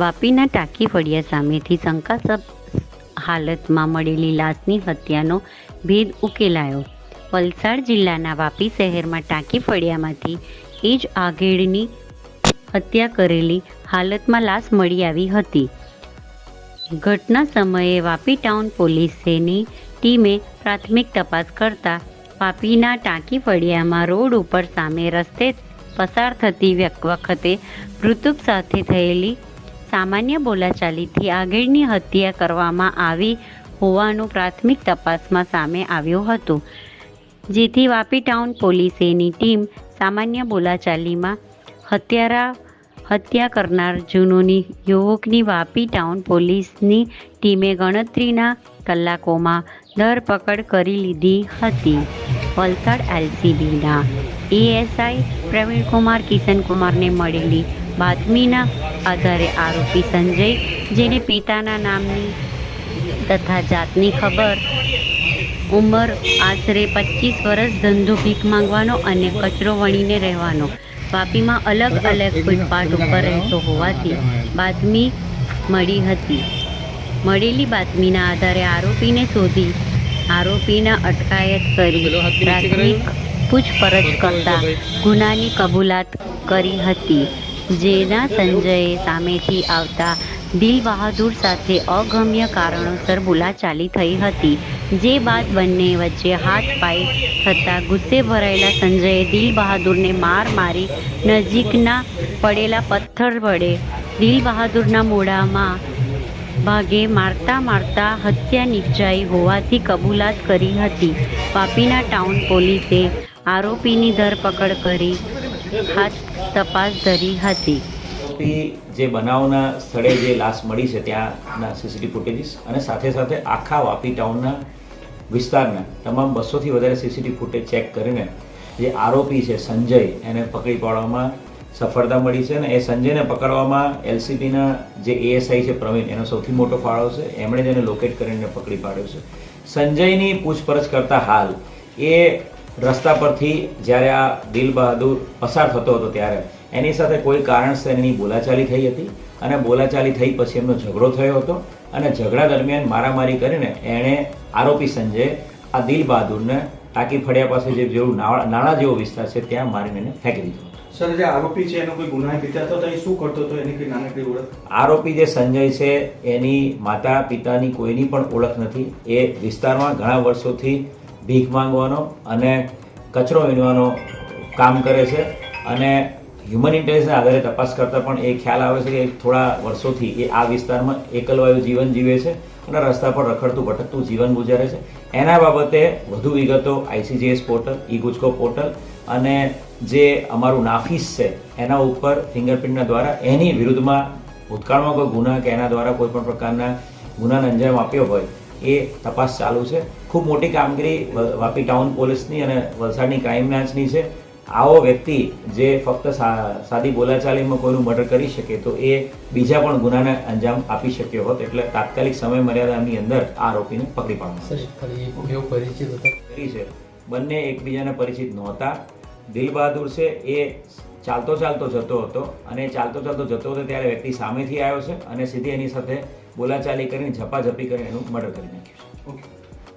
વાપીના ટાંકી ફળિયા સામેથી શંકાસ્પદ હાલતમાં મળેલી લાશની હત્યાનો ભેદ ઉકેલાયો. વલસાડ જિલ્લાના વાપી શહેરમાં ટાંકી ફળિયામાંથી એ જ આઘેડની હત્યા કરેલી હાલતમાં લાશ મળી આવી હતી. ઘટના સમયે વાપી ટાઉન પોલીસની ટીમે પ્રાથમિક તપાસ કરતા વાપીના ટાંકી ફળિયામાં રોડ ઉપર સામે રસ્તે પસાર થતી વખતે મૃતક સાથે થયેલી સામાન્ય બોલાચાલીથી આગળની હત્યા કરવામાં આવી હોવાનું પ્રાથમિક તપાસમાં સામે આવ્યું હતું. જેથી વાપી ટાઉન પોલીસેની ટીમ સામાન્ય બોલાચાલીમાં હત્યારા, હત્યા કરનાર જૂનોની યુવકની વાપી ટાઉન પોલીસની ટીમે ગણતરીના કલાકોમાં ધરપકડ કરી લીધી હતી. વલસાડ એલસીબીના. એએસઆઈ પ્રવીણકુમાર કિશનકુમારને મળેલી બાતમીના આધારે આરોપી સંજય, જેને પિતાના નામની તથા જાતની ખબર, ઉંમર, આશરે પચીસ વર્ષ, ધંધો ભીખ માંગવાનો અને કચરો વણીને રહેવાનો. વાપીમાં અલગ અલગ ફૂટપાથ ઉપર રહેતો હોવાથી બાતમી મળી હતી. મળેલી બાતમીના આધારે આરોપીને શોધી આરોપીના અટકાયત કરી પ્રાથમિક પૂછપરછ કરતા ગુનાની કબૂલાત કરી હતી. જેના સંજયે સામેથી આવતા દિલ બહાદુર સાથે અગમ્ય કારણોસર બોલાચાલી થઈ હતી. જે બાદ બંને વચ્ચે હાથ પાઈ થતા ગુસ્સે ભરાયેલા સંજયે દિલ બહાદુરને માર મારી નજીકના પડેલા પથ્થર વડે દિલ બહાદુરના મોઢામાં ભાગે મારતા મારતા હત્યા નિપજાઈ હોવાથી કબૂલાત કરી હતી. વાપીના ટાઉન પોલીસે આરોપીની ધરપકડ કરી હાથ તપાસ ધરી હતી. જે બનાવના સ્થળે જે લાશ મળી છે ત્યાંના સીસીટીવી ફૂટેજીસ અને સાથે સાથે આખા વાપી ટાઉનના વિસ્તારના તમામ બસોથી વધારે સીસીટીવી ફૂટેજ ચેક કરીને જે આરોપી છે સંજય એને પકડી પાડવામાં સફળતા મળી છે અને એ સંજયને પકડવામાં એલસીબીના જે એએસઆઈ છે પ્રવીણ, એનો સૌથી મોટો ફાળો છે. એમણે જ લોકેટ કરીને પકડી પાડ્યો છે. સંજયની પૂછપરછ કરતા હાલ એ રસ્તા પરથી જ્યારે આ દિલ બહાદુર પસાર થતો હતો ત્યારે, એની સાથે કોઈ કારણસર એની બોલાચાલી થઈ હતી અને બોલાચાલી થઈ પછી એમનો ઝઘડો થયો હતો અને ઝઘડા દરમિયાન મારામારી કરીને એણે આરોપી સંજય આ દિલ બહાદુરને ટાંકી ફળિયા પાસે જે જેવું નાળા જેવો વિસ્તાર છે, ત્યાં મારીને એને ફેંકી દીધો. સર, જે આરોપી છે, એનો કોઈ ગુનાહિત ઇતિહાસ તો એ શું કરતો હતો એની કોઈ ઓળખ? આરોપી જે સંજય છે, એની માતા પિતાની કોઈની પણ ઓળખ નથી. એ વિસ્તારમાં ઘણા વર્ષોથી ભીખ માંગવાનો અને કચરો વીણવાનો કામ કરે છે અને હ્યુમન ઇન્ટેલિજન્સના આધારે તપાસ કરતાં પણ એ ખ્યાલ આવે છે કે થોડા વર્ષોથી એ આ વિસ્તારમાં એકલવાયુ જીવન જીવે છે અને રસ્તા પર રખડતું ભટકતું જીવન ગુજારે છે. એના બાબતે વધુ વિગતો ICGS portal, e Gujco portal અને જે અમારું નાફીસ છે, એના ઉપર ફિંગરપ્રિન્ટના દ્વારા એની વિરુદ્ધમાં ભૂતકાળમાં કોઈ ગુના કે એના દ્વારા કોઈ પણ પ્રકારના ગુનાને અંજામ આપ્યો હોય, એ તપાસ ચાલુ છે. ખૂબ મોટી કામગીરી વાપી ટાઉન પોલીસની અને વલસાડની ક્રાઇમ બ્રાન્ચની છે. આવો વ્યક્તિ જે ફક્ત સાદી બોલાચાલીમાં કોઈનું મર્ડર કરી શકે તો એ બીજા પણ ગુનાને અંજામ આપી શક્યો હોત એટલે તાત્કાલિક સમય મર્યાદાની અંદર આ આરોપીને પકડી પાડવામાં પરિચિત કરી છે. બંને એકબીજાને પરિચિત નહોતા. દિલ બહાદુર છે એ ચાલતો ચાલતો જતો હતો અને ચાલતો ચાલતો જતો હતો ત્યારે વ્યક્તિ સામેથી આવ્યો છે અને સીધી એની સાથે બોલાચાલી કરીને ઝપાઝપી કરીને એનું મર્ડર કરી નાખ્યું છે. ઓકે.